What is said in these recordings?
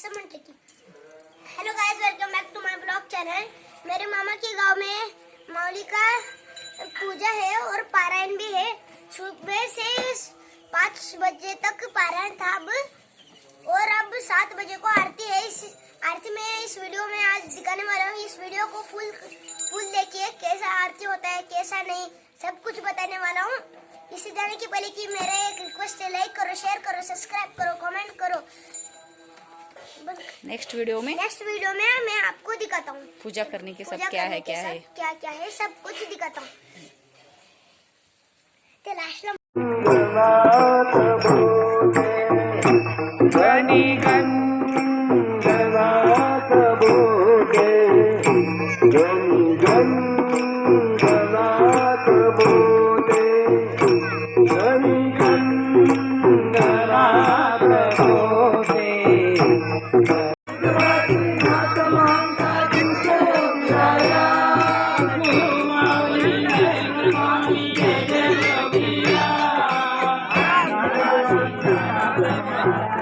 Hello guys welcome back to my blog channel मेरे मामा के गाँव में मौली का पूजा है और पारायण भी है। सुबह से पाँच बजे तक पारायण था अब। और अब सात बजे को आरती है। इस आरती में इस वीडियो में आज दिखाने वाला हूँ। इस वीडियो को फुल फुल देखिए कैसा आरती होता है, कैसा नहीं, सब कुछ बताने वाला हूँ। इसे जाने के पहले कि मेरा एक रिक्वेस्ट है लाइक करो शेयर करो सब्सक्राइब करो कमेंट करो। नेक्स्ट वीडियो में? नेक्स्ट वीडियो में मैं आपको दिखाता हूँ। पूजा करने के सब क्या है क्या है? क्या क्या है सब कुछ दिखाता हूँ।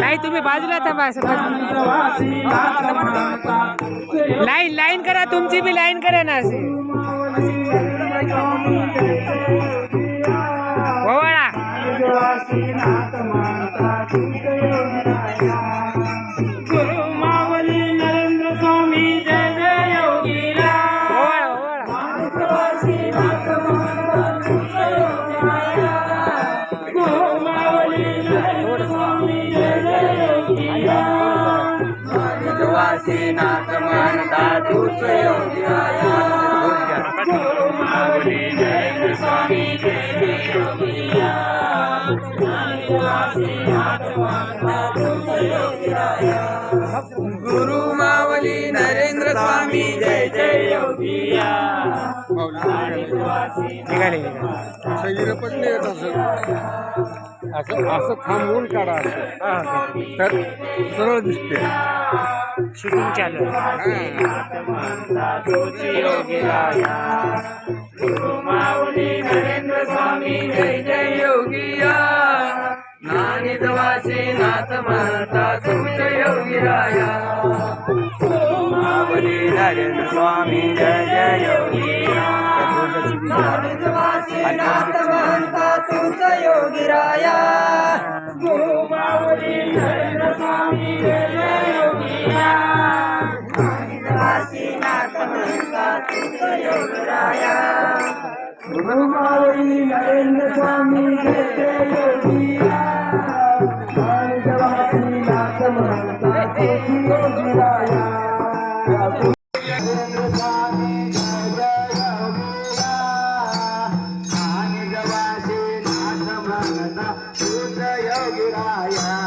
नाही तुम्ही बाजूला थांबा लाईन लाईन करा तुमची बी लाईन करा ना असे ओवाळा मावली नरेंद्र स्वामी जय जय योगीरा ओवाळा ओवाळा ગુરુ निघाले निघाले सगळीकडे येत असं असं असं थांबवून काढा असं. तर सरळ दिसते शिकून चालू नरेंद्र स्वामी जय जय योगिया नानिद नाथ माता तुझ योगिराया मावली नरेंद्र स्वामी जय जय योगिया नानिद वासीनाथ माता तुझ योगिराया मावली नरेंद्र स्वामी योगिराया गुरु नरेंद्र स्वामी யோகிராய.